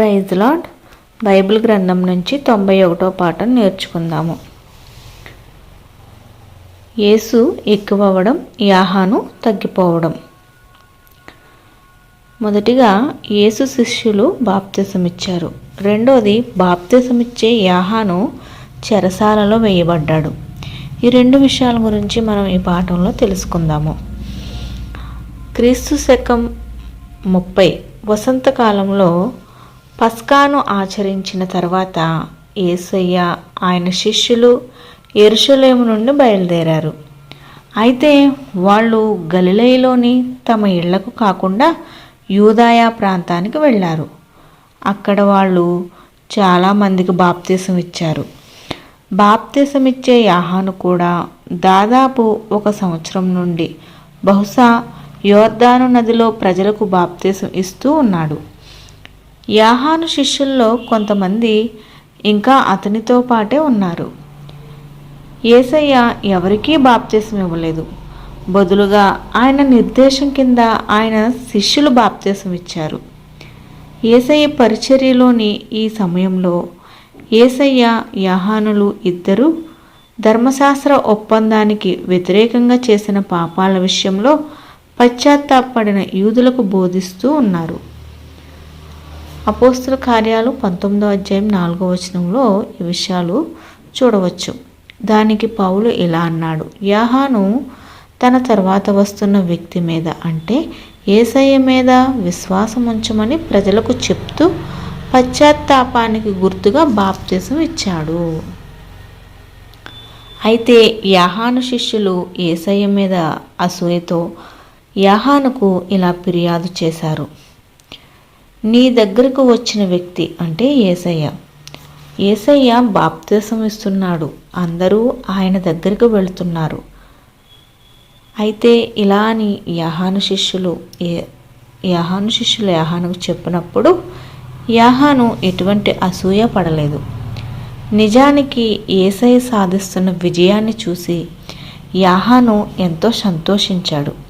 Praise lord Bible గ్రంథం నుంచి తొంభై ఒకటో పాఠం నేర్చుకుందాము. యేసు ఎక్కువవడం యాహాను తగ్గిపోవడం. మొదటిగా యేసు శిష్యులు బాప్తిసమిచ్చారు. రెండోది బాప్తిసమిచ్చే యాహాను చెరసాలలో వేయబడ్డాడు. ఈ రెండు విషయాల గురించి మనం ఈ పాఠంలో తెలుసుకుందాము. క్రీస్తు శకం ముప్పై వసంతకాలంలో పస్కాను ఆచరించిన తర్వాత యేసయ్య ఆయన శిష్యులు ఎరుషలేము నుండి బయలుదేరారు. అయితే వాళ్ళు గలిలయలోని తమ ఇళ్ళకు కాకుండా యూదాయా ప్రాంతానికి వెళ్ళారు. అక్కడ వాళ్ళు చాలామందికి బాప్తీసం ఇచ్చారు. బాప్తీసం ఇచ్చే యాహాను కూడా దాదాపు ఒక సంవత్సరం నుండి బహుశా యోర్ధాను నదిలో ప్రజలకు బాప్తీసం ఇస్తూ ఉన్నాడు. యాహాను శిష్యుల్లో కొంతమంది ఇంకా అతనితో పాటే ఉన్నారు. ఏసయ్య ఎవరికీ బాప్తీసం ఇవ్వలేదు. బదులుగా ఆయన నిర్దేశం కింద ఆయన శిష్యులు బాప్తీసం ఇచ్చారు. ఏసయ్య పరిచర్యలోని ఈ సమయంలో ఏసయ్య యాహానులు ఇద్దరు ధర్మశాస్త్ర ఒప్పందానికి వ్యతిరేకంగా చేసిన పాపాల విషయంలో పశ్చాత్తాపడిన యూదులకు బోధిస్తూ ఉన్నారు. అపోస్తుల కార్యాలు పంతొమ్మిదో అధ్యాయం నాలుగో వచనంలో ఈ విషయాలు చూడవచ్చు. దానికి పౌలు ఇలా అన్నాడు యాహాను తన తర్వాత వస్తున్న వ్యక్తి మీద అంటే ఏసయ్య మీద విశ్వాసం ఉంచమని ప్రజలకు చెప్తూ పశ్చాత్తాపానికి గుర్తుగా బాప్తిజం ఇచ్చాడు. అయితే యాహాను శిష్యులు ఏసయ్య మీద అసూయతో యాహానుకు ఇలా ఫిర్యాదు చేశారు. నీ దగ్గరకు వచ్చిన వ్యక్తి అంటే ఏసయ్య. ఏసయ్య బాప్తిసం ఇస్తున్నాడు. అందరూ ఆయన దగ్గరకు వెళుతున్నారు. అయితే ఇలా అని యాహాను శిష్యులు యహాను యాహాను శిష్యులు యాహానుకు చెప్పినప్పుడు యాహాను ఎటువంటి అసూయ పడలేదు. నిజానికి ఏసయ్య సాధిస్తున్న విజయాన్ని చూసి యాహాను ఎంతో సంతోషించాడు.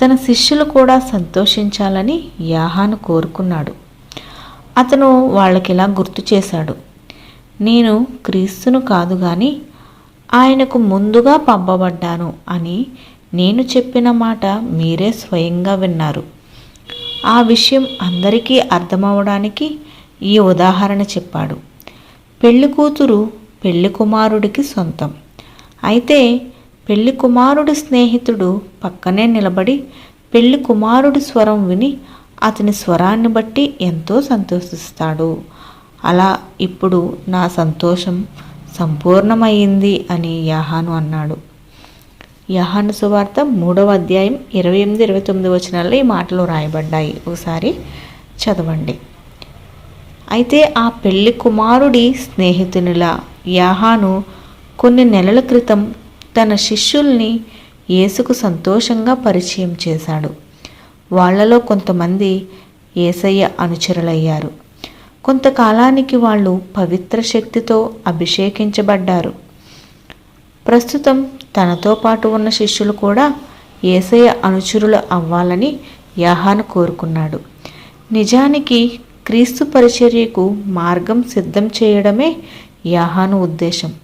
తన శిష్యులు కూడా సంతోషించాలని యాహాను కోరుకున్నాడు. అతను వాళ్ళకిలా గుర్తు చేశాడు. నేను క్రీస్తును కాదు కానీ ఆయనకు ముందుగా పంపబడ్డాను అని నేను చెప్పిన మాట మీరే స్వయంగా విన్నారు. ఆ విషయం అందరికీ అర్థమవడానికి ఈ ఉదాహరణ చెప్పాడు. పెళ్ళి కూతురు పెళ్ళి కుమారుడికి సొంతం. అయితే పెళ్ళి కుమారుడి స్నేహితుడు పక్కనే నిలబడి పెళ్ళి కుమారుడి స్వరం విని అతని స్వరాన్ని బట్టి ఎంతో సంతోషిస్తాడు. అలా ఇప్పుడు నా సంతోషం సంపూర్ణమైంది అని యాహాను అన్నాడు. యహాను సువార్త మూడవ అధ్యాయం ఇరవై ఎనిమిది ఇరవై తొమ్మిది వచనాల్లో ఈ మాటలు రాయబడ్డాయి. ఒకసారి చదవండి. అయితే ఆ పెళ్ళి కుమారుడి స్నేహితునిలా యాహాను కొన్ని నెలల క్రితం తన శిష్యుల్ని యేసుకు సంతోషంగా పరిచయం చేశాడు. వాళ్ళలో కొంతమంది ఏసయ్య అనుచరులయ్యారు. కొంతకాలానికి వాళ్ళు పవిత్ర శక్తితో అభిషేకించబడ్డారు. ప్రస్తుతం తనతో పాటు ఉన్న శిష్యులు కూడా ఏసయ్య అనుచరులు అవ్వాలని యాహాను కోరుకున్నాడు. నిజానికి క్రీస్తు పరిచర్యకు మార్గం సిద్ధం చేయడమే యాహాను ఉద్దేశం.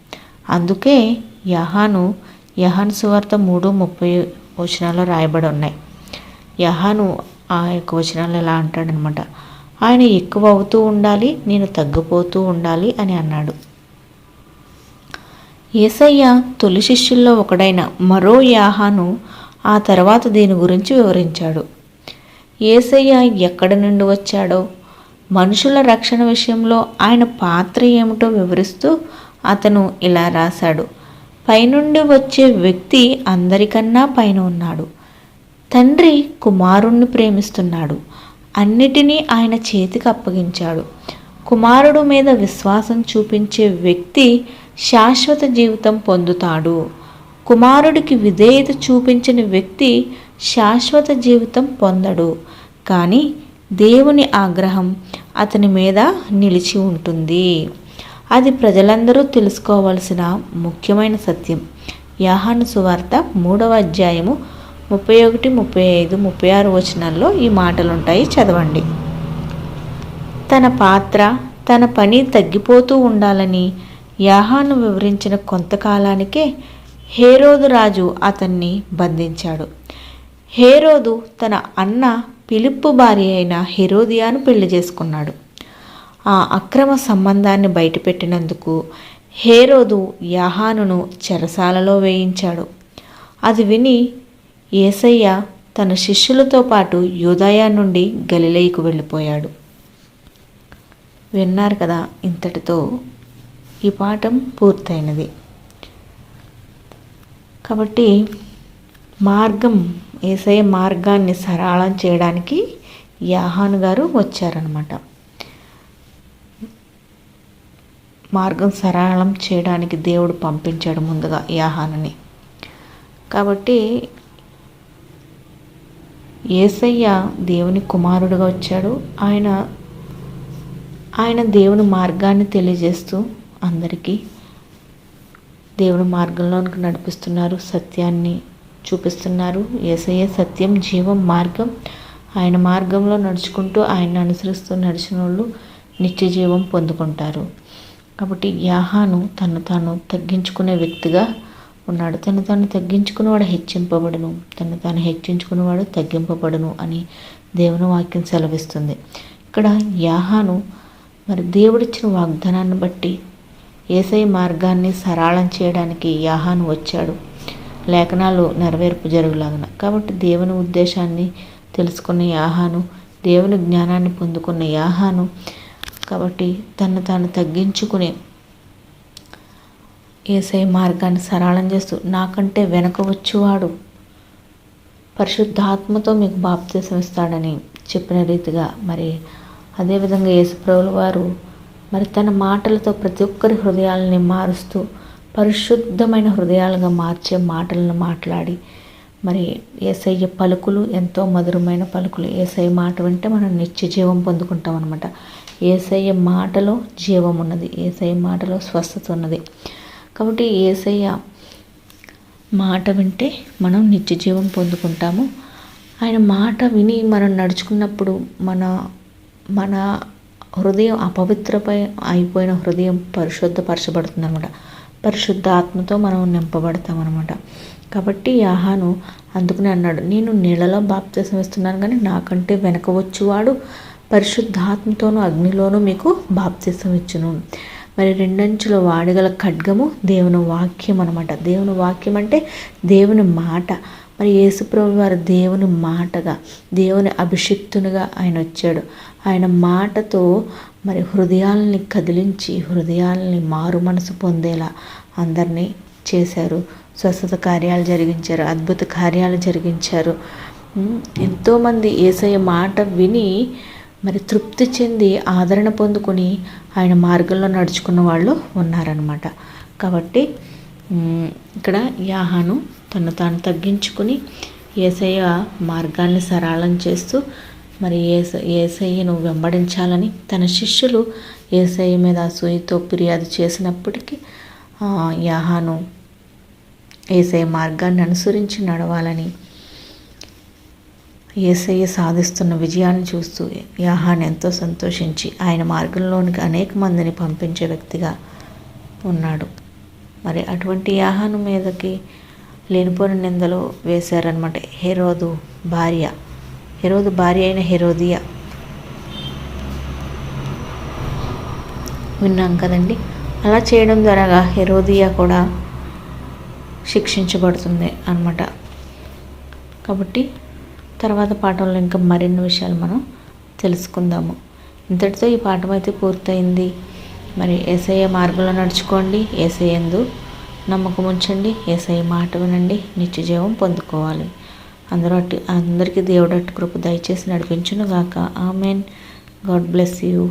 అందుకే యహాను యహాన్ సువార్త మూడు ముప్పై వచనాల్లో రాయబడి ఉన్నాయి. యహాను ఆ యొక్క వచనాలు ఎలా అంటాడనమాట? ఆయన ఎక్కువ అవుతూ ఉండాలి నేను తగ్గిపోతూ ఉండాలి అని అన్నాడు. ఏసయ్య తొలి శిష్యుల్లో ఒకడైన మరో యాహాను ఆ తర్వాత దీని గురించి వివరించాడు. ఏసయ్య ఎక్కడి నుండి వచ్చాడో మనుషుల రక్షణ విషయంలో ఆయన పాత్ర ఏమిటో వివరిస్తూ అతను ఇలా రాశాడు. పైనుండి వచ్చే వ్యక్తి అందరికన్నా పైన ఉన్నాడు. తండ్రి కుమారుణ్ణి ప్రేమిస్తున్నాడు. అన్నిటినీ ఆయన చేతికి అప్పగించాడు. కుమారుడు మీద విశ్వాసం చూపించే వ్యక్తి శాశ్వత జీవితం పొందుతాడు. కుమారుడికి విధేయత చూపించిన వ్యక్తి శాశ్వత జీవితం పొందడు. కానీ దేవుని ఆగ్రహం అతని మీద నిలిచి ఉంటుంది. అది ప్రజలందరూ తెలుసుకోవాల్సిన ముఖ్యమైన సత్యం. యాహాను సువార్త మూడవ అధ్యాయము ముప్పై ఒకటి ముప్పై ఐదు ముప్పై ఆరు వచనాల్లో ఈ మాటలుంటాయి. చదవండి. తన పాత్ర తన పని తగ్గిపోతూ ఉండాలని యాహాను వివరించిన కొంతకాలానికే హేరోదు రాజు అతన్ని బంధించాడు. హేరోదు తన అన్న పిలుపు భార్య అయిన హెరోదియాను పెళ్ళి చేసుకున్నాడు. ఆ అక్రమ సంబంధాన్ని బయటపెట్టినందుకు హేరోదు యాహానును చెరసాలలో వేయించాడు. అది విని ఏసయ్య తన శిష్యులతో పాటు యూదయా నుండి గలిలైకు వెళ్ళిపోయాడు. విన్నారు కదా ఇంతటితో ఈ పాఠం పూర్తయినది. కాబట్టి మార్గం ఏసఐ మార్గాన్ని సరళం చేయడానికి యాహాన్ గారు వచ్చారనమాట మార్గం సరళం చేయడానికి దేవుడు పంపించాడు ముందుగా యాహానని. కాబట్టి ఏసయ్య దేవుని కుమారుడుగా వచ్చాడు. ఆయన ఆయన దేవుని మార్గాన్ని తెలియజేస్తూ అందరికీ దేవుని మార్గంలోనికి నడిపిస్తున్నారు సత్యాన్ని చూపిస్తున్నారు. ఏసయ్య సత్యం జీవం మార్గం. ఆయన మార్గంలో నడుచుకుంటూ ఆయన అనుసరిస్తూ నడిచిన వాళ్ళు నిత్య జీవం పొందుకుంటారు. కాబట్టి యాహాను తను తాను తగ్గించుకునే వ్యక్తిగా ఉన్నాడు. తను తాను తగ్గించుకునేవాడు హెచ్చింపబడును. తను తాను హెచ్చించుకునేవాడు తగ్గింపబడును అని దేవుని వాక్యం సెలవిస్తుంది. ఇక్కడ యాహాను మరి దేవుడిచ్చిన వాగ్దానాన్ని బట్టి ఏసై మార్గాన్ని సరళం చేయడానికి యాహాను వచ్చాడు. లేఖనాలు నెరవేర్పు జరుగులాగన. కాబట్టి దేవుని ఉద్దేశాన్ని తెలుసుకున్న యాహాను దేవుని జ్ఞానాన్ని పొందుకున్న యాహాను కాబట్టి తను తాను తగ్గించుకునే ఏసై మార్గాన్ని సరళం చేస్తూ నాకంటే వెనక వచ్చేవాడు పరిశుద్ధాత్మతో మీకు బాప్తీసం ఇస్తాడని చెప్పిన రీతిగా మరి అదేవిధంగా యేసుప్రభుల వారు మరి తన మాటలతో ప్రతి ఒక్కరి హృదయాలని మారుస్తూ పరిశుద్ధమైన హృదయాలుగా మార్చే మాటలను మాట్లాడి మరి ఏసయ్య పలుకులు ఎంతో మధురమైన పలుకులు ఏసై మాట వింటే మనం నిత్య జీవం పొందుకుంటాం అనమాట ఏసయ్య మాటలో జీవం ఉన్నది ఏసయ్య మాటలో స్వస్థత ఉన్నది. కాబట్టి ఏసయ్య మాట వింటే మనం నిత్య జీవం పొందుకుంటాము. ఆయన మాట విని మనం నడుచుకున్నప్పుడు మన మన హృదయం అపవిత్రపై అయిపోయిన హృదయం పరిశుద్ధపరచబడుతుంది అనమాట పరిశుద్ధ ఆత్మతో మనం నింపబడతాం అనమాట కాబట్టి యాహాను అందుకుని అన్నాడు నేను నీళ్ళలో బాప్తీసం ఇస్తున్నాను కానీ నాకంటే వెనక వచ్చువాడు పరిశుద్ధాత్మతోనూ అగ్నిలోనూ మీకు బాప్తిసం ఇచ్చును. మరి రెండంచుల వాడగల ఖడ్గము దేవుని వాక్యం అనమాట దేవుని వాక్యం అంటే దేవుని మాట. మరి యేసుప్రభు వారు దేవుని మాటగా దేవుని అభిషిక్తునిగా ఆయన వచ్చాడు. ఆయన మాటతో మరి హృదయాలని కదిలించి హృదయాలని మారు మనసు పొందేలా అందరినీ చేశారు. స్వస్థత కార్యాలు జరిగించారు అద్భుత కార్యాలు జరిగించారు. ఎంతోమంది ఏసయ్య మాట విని మరి తృప్తి చెంది ఆదరణ పొందుకొని ఆయన మార్గంలో నడుచుకున్న వాళ్ళు ఉన్నారనమాట కాబట్టి ఇక్కడ యాహాను తను తాను తగ్గించుకుని ఏసయ్య మార్గాన్ని సరళం చేస్తూ మరి ఏస ఏసయ్యను వెంబడించాలని తన శిష్యులు ఏసయ్య మీద అసూయతో ఫిర్యాదు చేసినప్పటికీ యాహాను ఏసయ్య మార్గాన్ని అనుసరించి నడవాలని ఏసయ్య సాధిస్తున్న విజయాన్ని చూస్తూ యాహాన్ ఎంతో సంతోషించి ఆయన మార్గంలోనికి అనేక మందిని పంపించే వ్యక్తిగా ఉన్నాడు. మరి అటువంటి యాహాను మీదకి లేనిపోని నిందలు వేశారనమాట హెరోదు భార్య. హెరోదు భార్య అయిన హెరోదియా. విన్నాం కదండి? అలా చేయడం ద్వారా హెరోదియా కూడా శిక్షించబడుతుంది అనమాట కాబట్టి తర్వాత పాఠంలో ఇంకా మరిన్ని విషయాలు మనం తెలుసుకుందాము. ఇంతటితో ఈ పాఠం అయితే పూర్తయింది. మరి ఏసయ్య మార్గంలో నడుచుకోండి. ఏసయ్యందు నమ్మకం ఉంచండి. ఏసఐ మాట వినండి. నిత్యజీవం పొందుకోవాలి. అందరూ అటు అందరికీ దేవుడు అటు కృప దయచేసి నడిపించునుగాక. ఆమెన్. God bless you.